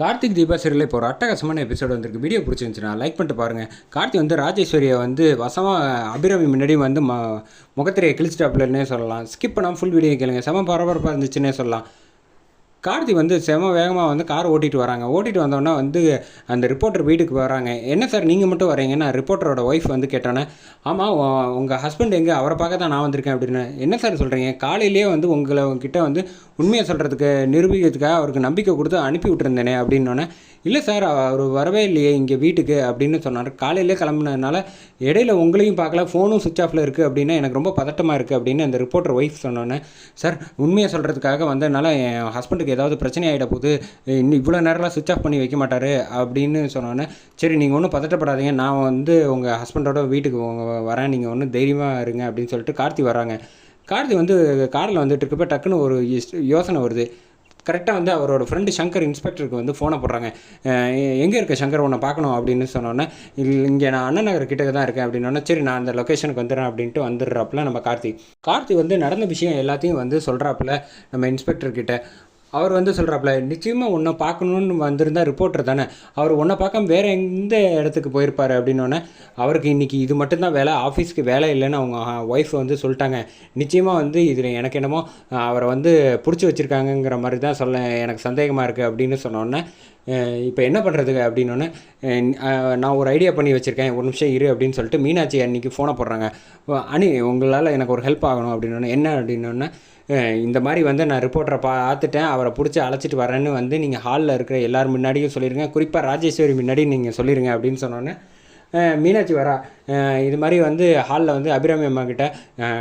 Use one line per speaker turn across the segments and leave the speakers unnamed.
Karthik Deepa serial இப்போ ஒரு அட்டகாசமான எபிசோடு வந்திருக்கு. வீடியோ பிடிச்சிருந்துச்சுன்னா லைக் பண்ணிட்டு பாருங்கள் கார்த்திக் வந்து ராஜேஸ்வரியை வந்து வசமாக அபிராமி முன்னாடி வந்து ம முகத்திரையை கிழிச்சிட்டாப்புலன்னே சொல்லலாம். ஸ்கிப் பண்ணாமல் ஃபுல் வீடியோ கேளுங்க. செம பரபரப்பாக இருந்துச்சுன்னே சொல்லலாம். கார்த்தி வந்து செம வேகமாக வந்து கார் ஓட்டிகிட்டு வராங்க. ஓட்டிகிட்டு வந்தோடனே வந்து அந்த ரிப்போர்ட்டர் வீட்டுக்கு வராங்க. என்ன சார் நீங்கள் மட்டும் வரீங்கன்னா ரிப்போர்ட்டரோட ஒய்ஃப் வந்து கேட்டோன்னே ஆமாம் உங்கள் ஹஸ்பண்ட் எங்கே? அவரை பார்க்க தான் நான் வந்திருக்கேன் அப்படின்னு. என்ன சார் சொல்கிறீங்க காலையிலேயே வந்து உங்களை கிட்டே வந்து உண்மையை சொல்கிறதுக்கு நிரூபிக்கிறதுக்காக அவருக்கு நம்பிக்கை கொடுத்து அனுப்பி விட்டுருந்தேனே அப்படின்னோடனே இல்லை சார் அவர் வரவே இல்லையே இங்கே வீட்டுக்கு அப்படின்னு சொன்னார். காலையிலே கிளம்புனதுனால இடையில உங்களையும் பார்க்கல ஃபோனும் சுவிச் ஆஃபில் இருக்குது அப்படின்னா எனக்கு ரொம்ப பதட்டமாக இருக்குது அப்படின்னு அந்த ரிப்போர்ட்டர் ஒய்ஃப் சொன்னோன்னே சார் உண்மையை சொல்கிறதுக்காக வந்ததுனால என் ஹஸ்பண்டுக்கு ஏதாவது பிரச்சனை ஆகிட போகுது இன்னும் இவ்வளோ நேரம்லாம் சுவிச் ஆஃப் பண்ணி வைக்க மாட்டார் அப்படின்னு சொன்னோன்னே சரி நீங்கள் ஒன்றும் பதட்டப்படாதீங்க. நான் வந்து உங்கள் ஹஸ்பண்டோட வீட்டுக்கு வரேன். நீங்கள் ஒன்றும் தைரியமாக இருங்க அப்படின்னு சொல்லிட்டு கார்த்தி வராங்க கார்த்தி வந்து காரில் வந்துட்டு இருக்கப்ப டக்குன்னு ஒரு யோசனை வருது. கரெக்டாக வந்து அவரோட ஃப்ரெண்டு சங்கர் இன்ஸ்பெக்டருக்கு வந்து ஃபோனை போடுறாங்க. எங்கே இருக்க சங்கர்? உன்னை பார்க்கணும் அப்படின்னு சொன்னோன்னே இங்கே நான் அண்ணன் நகர் கிட்டக்க தான் இருக்கேன் அப்படின்னோடனே சரி நான் அந்த லொக்கேஷனுக்கு வந்துடுறேன் அப்படின்ட்டு வந்துடுறாப்புல நம்ம கார்த்தி. கார்த்தி வந்து நடந்த விஷயம் எல்லாத்தையும் வந்து சொல்கிறாப்புல நம்ம இன்ஸ்பெக்டர்கிட்ட அவர் வந்து சொல்கிறாப்புல நிச்சயமாக உன்னை பார்க்கணுன்னு வந்திருந்தா ரிப்போர்ட்டர் தானே. அவர் உன்னை பார்க்காம வேறு எந்த இடத்துக்கு போயிருப்பார்? அப்படின்னோடனே அவருக்கு இன்றைக்கி இது மட்டும்தான் வேலை ஆஃபீஸ்க்கு வேலை இல்லைன்னு அவங்க ஒய்ஃப் வந்து சொல்லிட்டாங்க. நிச்சயமாக வந்து இதில் எனக்கு என்னமோ அவரை வந்து பிடிச்சி வச்சுருக்காங்கங்கிற மாதிரி தான் சொல்ல எனக்கு சந்தேகமாக இருக்குது அப்படின்னு சொன்னோன்னே இப்போ என்ன பண்ணுறது அப்படின்னோடனே நான் ஒரு ஐடியா பண்ணி வச்சுருக்கேன் ஒரு நிமிஷம் இரு அப்படின்னு சொல்லிட்டு மீனாட்சி அன்றைக்கி ஃபோனை போடுறாங்க. அணி உங்களால் எனக்கு ஒரு ஹெல்ப் ஆகணும் அப்படின்னோடனே என்ன அப்படின்னோடனே இந்த மாதிரி வந்து நான் ரிப்போர்ட்டரை பார்த்துட்டேன் அவரை பிடிச்சி அழைச்சிட்டு வரேன்னு வந்து நீங்கள் ஹாலில் இருக்கிற எல்லோரும் முன்னாடியும் சொல்லிடுங்க குறிப்பாக ராஜேஸ்வரி முன்னாடி நீங்கள் சொல்லிடுங்க அப்படின்னு சொன்னோன்னே மீனாட்சி வரா இது மாதிரி வந்து ஹாலில் வந்து அபிராமி அம்மா கிட்ட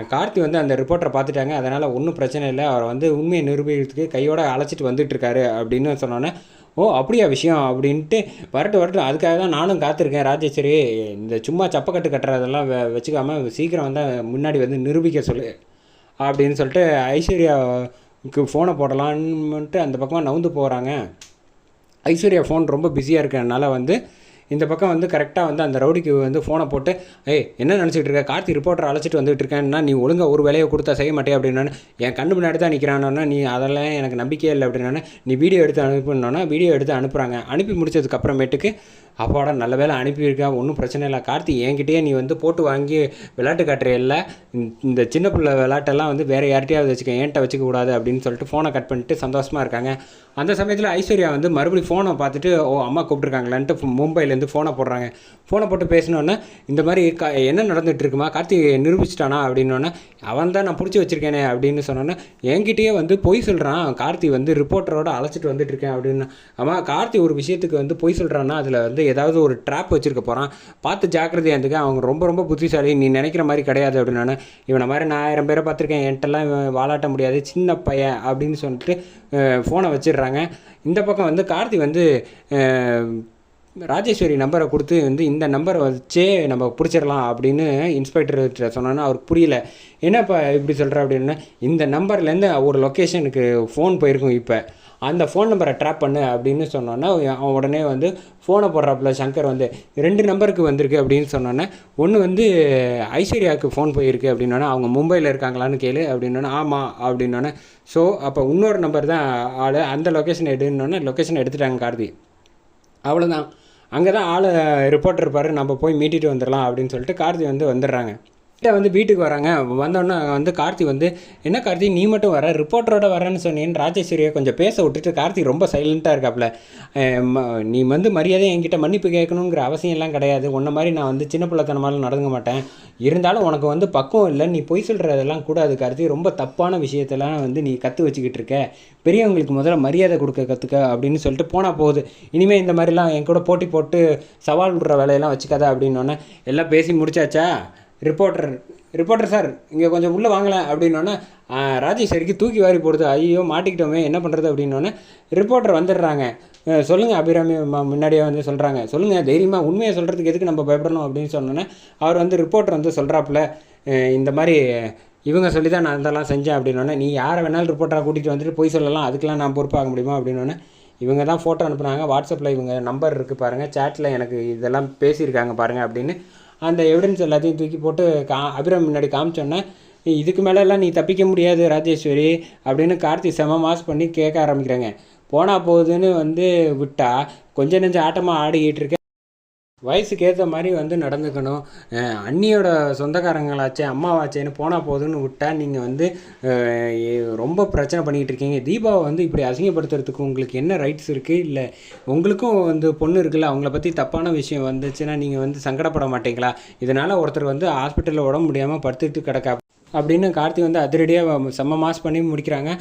கார்த்தி வந்து அந்த ரிப்போர்ட்டரை பார்த்துட்டாங்க அதனால் ஒன்றும் பிரச்சனை இல்லை அவரை வந்து உண்மையை நிரூபிக்கிறதுக்கு கையோட அழைச்சிட்டு வந்துட்டுருக்காரு அப்படின்னு சொன்னோன்னே ஓ அப்படியா விஷயம் அப்படின்ட்டு வரட்டு வரட்டும். அதுக்காக தான் நானும் காத்திருக்கேன் ராஜேஸ்வரி. இந்த சும்மா சப்பக்கட்டு கட்டுறதெல்லாம் வெ வச்சுக்காம சீக்கிரம் வந்து முன்னாடி வந்து நிரூபிக்க சொல்லு அப்படின்னு சொல்லிட்டு ஐஸ்வர்யாவுக்கு ஃபோனை போடலான்ட்டு அந்த பக்கமாக நவுந்து போகிறாங்க ஐஸ்வர்யா ஃபோன் ரொம்ப பிஸியாக இருக்கறனால வந்து இந்த பக்கம் வந்து கரெக்டாக வந்து அந்த ரவுடிக்கு வந்து ஃபோனை போட்டு ஏய் என்ன நினச்சிட்டு இருக்க? கார்த்தி ரிப்போர்ட்டர் அழைச்சிட்டு வந்துட்டு இருக்கேன்னா நீ ஒழுங்காக ஒரு வேலையை கொடுத்தா செய்ய மாட்டே அப்படின்னா என் கண்ணு முன்னாடி தான் நிற்கிறானோன்னா நீ அதெல்லாம் எனக்கு நம்பிக்கையே இல்லை. அப்படின்னா நீ வீடியோ எடுத்து அனுப்பினோன்னா வீடியோ எடுத்து அனுப்புகிறாங்க அனுப்பி முடிச்சதுக்கப்புறமேட்டுக்கு அப்பாட அப்பாடா நல்ல வேலை அனுப்பியிருக்கா ஒன்றும் பிரச்சனை இல்லை. கார்த்தி என்கிட்டயே நீ வந்து போட்டு வாங்கி விளையாட்டு காட்டுறையில் இந்த சின்ன பிள்ளை விளையாட்டெல்லாம் வந்து வேறு யார்கிட்டயாவது வச்சுக்க ஏன்ட்ட வச்சுக்க கூடாது? அப்படின்னு சொல்லிட்டு ஃபோனை கட் பண்ணிட்டு சந்தோஷமாக இருக்காங்க. அந்த சமயத்தில் ஐஸ்வர்யா வந்து மறுபடியும் ஃபோனை பார்த்துட்டு ஓ அம்மா கூப்பிட்ருக்காங்களான்ட்டு மும்பைலேருந்து ஃபோனை போடுறாங்க. ஃபோனை போட்டு பேசினோன்னே இந்த மாதிரி கா என்ன நடந்துகிட்டு இருக்குமா கார்த்திகை நிரூபிச்சிட்டானா? அப்படின்னோடனே அவன் தான் நான் பிடிச்சி வச்சிருக்கேனே அப்படின்னு சொன்னோன்னே என்கிட்டயே வந்து பொய் சொல்கிறான் கார்த்தி வந்து ரிப்போர்ட்டரோட அழைச்சிட்டு வந்துட்டு இருக்கேன் அப்படின்னு. ஆமாம் கார்த்தி ஒரு விஷயத்துக்கு வந்து பொய் சொல்கிறான்னா அதில் வந்து ஏதாவது ஒரு ட்ராப் வச்சுருக்க போகிறான் பார்த்து ஜாக்கிரதையாக இருந்துக்க அவங்க ரொம்ப ரொம்ப புத்திசாலி. நீ நினைக்கிற மாதிரி கிடையாது அப்படின்னு இவனை மாதிரி நான் ஆயிரம் பேரை பார்த்துருக்கேன். என்கிட்டலாம் இவன் வாலாட்ட முடியாது. சின்ன பையன் அப்படின்னு சொல்லிட்டு ஃபோனை வச்சிடுறாங்க. இந்த பக்கம் வந்து கார்த்தி வந்து ராஜேஸ்வரி நம்பரை கொடுத்து வந்து இந்த நம்பரை வச்சே நம்ம பிடிச்சிடலாம் அப்படின்னு இன்ஸ்பெக்டர்கிட்ட சொன்னோன்னா அவருக்கு புரியல. என்னப்பா இப்படி சொல்கிற அப்படின்னா இந்த நம்பர்லேருந்து ஒரு லொக்கேஷனுக்கு ஃபோன் போயிருக்கும் இப்போ. அந்த ஃபோன் நம்பரை ட்ராப் பண்ணு அப்படின்னு சொன்னோன்னா அவன் உடனே வந்து ஃபோனை போடுறாப்புல சங்கர் வந்து ரெண்டு நம்பருக்கு வந்திருக்கு அப்படின்னு சொன்னோன்னே ஒன்று வந்து ஐஸ்வர்யாவுக்கு ஃபோன் போயிருக்கு அப்படின்னோடனே அவங்க மும்பையில் இருக்காங்களான்னு கேளு அப்படின்னோடனே ஆமாம் அப்படின்னோடனே ஸோ அப்போ இன்னொரு நம்பர் தான் ஆள் அந்த லொக்கேஷன் எடுன்னொன்னே லொக்கேஷன் எடுத்துட்டாங்க கார்த்தி. அவ்வளோதான் அங்கே தான் ஆள் ரிப்போர்ட்டர் இருப்பார் நம்ம போய் மீட்டிட்டு வந்துடலாம் அப்படின்னு சொல்லிட்டு கார்த்தி வந்து வந்துடுறாங்க. வந்து வீட்டுக்கு வராங்க. வந்தோடனே வந்து கார்த்தி வந்து என்ன கார்த்தி நீ மட்டும் வர ரிப்போர்ட்டரோட வரேன்னு சொன்னேன்னு ராஜேஸ்வரியை கொஞ்சம் பேச விட்டுட்டு கார்த்தி ரொம்ப சைலண்ட்டாக இருக்காப்புல ம- நீ வந்து மரியாதை என்கிட்ட மன்னிப்பு கேட்கணுங்கிற அவசியம் எல்லாம் கிடையாது. உன்ன மாதிரி நான் வந்து சின்ன பிள்ளைத்தனமாலும் நடந்துக்க மாட்டேன். இருந்தாலும் உனக்கு வந்து பக்குவம் இல்லை. நீ பொய் சொல்கிறதெல்லாம் கூடாது கார்த்தி. ரொம்ப தப்பான விஷயத்தெல்லாம் வந்து நீ கற்று வச்சுக்கிட்டு இருக்க. பெரியவங்களுக்கு முதல்ல மரியாதை கொடுக்க கற்றுக்க அப்படின்னு சொல்லிட்டு போனால் போகுது. இனிமேல் இந்த மாதிரிலாம் என் கூட போட்டி போட்டு சவால் விடுற வேலையெல்லாம் வச்சுக்காத அப்படின்னோடனே எல்லாம் பேசி முடிச்சாச்சா? ரிப்போர்ட்டர் ரிப்போர்ட்டர் சார் இங்கே கொஞ்சம் உள்ளே வாங்கலாம் அப்படின்னோடனே ராஜேஸ்வரிக்கு தூக்கி வாரி போடுது. ஐயோ மாட்டிக்கிட்டோமே என்ன பண்ணுறது அப்படின்னோடனே ரிப்போர்ட்டர் வந்துடுறாங்க. சொல்லுங்கள் அபிராமி முன்னாடியே வந்து சொல்கிறாங்க சொல்லுங்கள் தைரியமாக உண்மையை சொல்கிறதுக்கு எதுக்கு நம்ம பயப்படணும் அப்படின்னு சொன்னோன்னே அவர் வந்து ரிப்போர்ட்டர் வந்து சொல்கிறாப்புல இந்த மாதிரி இவங்க சொல்லி தான் நான் இதெல்லாம் செஞ்சேன் அப்படின்னோடனே நீ யாரை வேணாலும் ரிப்போர்ட்டராக கூட்டிகிட்டு வந்துட்டு போய் சொல்லலாம் அதுக்கெலாம் நான் பொறுப்பாக முடியுமா அப்படின்னோடனே இவங்க தான் ஃபோட்டோ அனுப்புனாங்க. வாட்ஸ்அப்பில் இவங்க நம்பர் இருக்குது பாருங்கள் சேட்டில் எனக்கு இதெல்லாம் பேசியிருக்காங்க பாருங்கள் அப்படின்னு அந்த எவிடன்ஸ் எல்லாத்தையும் தூக்கி போட்டு கா அபிராம் முன்னாடி காமிச்சோன்னே இதுக்கு மேலெல்லாம் நீ தப்பிக்க முடியாது ராஜேஸ்வரி அப்படின்னு கார்த்தி செம மாஸ் பண்ணி கேட்க ஆரம்பிக்கிறாங்க. போனால் போகுதுன்னு வந்து விட்டால் கொஞ்சம் நெஞ்ச ஆட்டமாக ஆடிக்கிட்டு இருக்க வயசுக்கு ஏற்ற மாதிரி வந்து நடந்துக்கணும். அண்ணியோட சொந்தக்காரங்களாச்சே அம்மாவாச்சேன்னு போனால் போதுன்னு விட்டா நீங்கள் வந்து ரொம்ப பிரச்சனை பண்ணிக்கிட்டு இருக்கீங்க. தீபாவை வந்து இப்படி அசிங்கப்படுத்துறதுக்கு உங்களுக்கு என்ன ரைட்ஸ் இருக்குது இல்லை உங்களுக்கும் வந்து பொண்ணு இருக்குல்ல அவங்கள பற்றி தப்பான விஷயம் வந்துச்சுன்னா நீங்கள் வந்து சங்கடப்பட மாட்டீங்களா? இதனால் ஒருத்தர் வந்து ஹாஸ்பிட்டலில் உடம்பு முடியாமல் படுத்துட்டு கிடக்கா அப்படின்னு கார்த்தி வந்து அதிரடியாக செம்ம மாஸ் பண்ணி முடிக்கிறாங்க.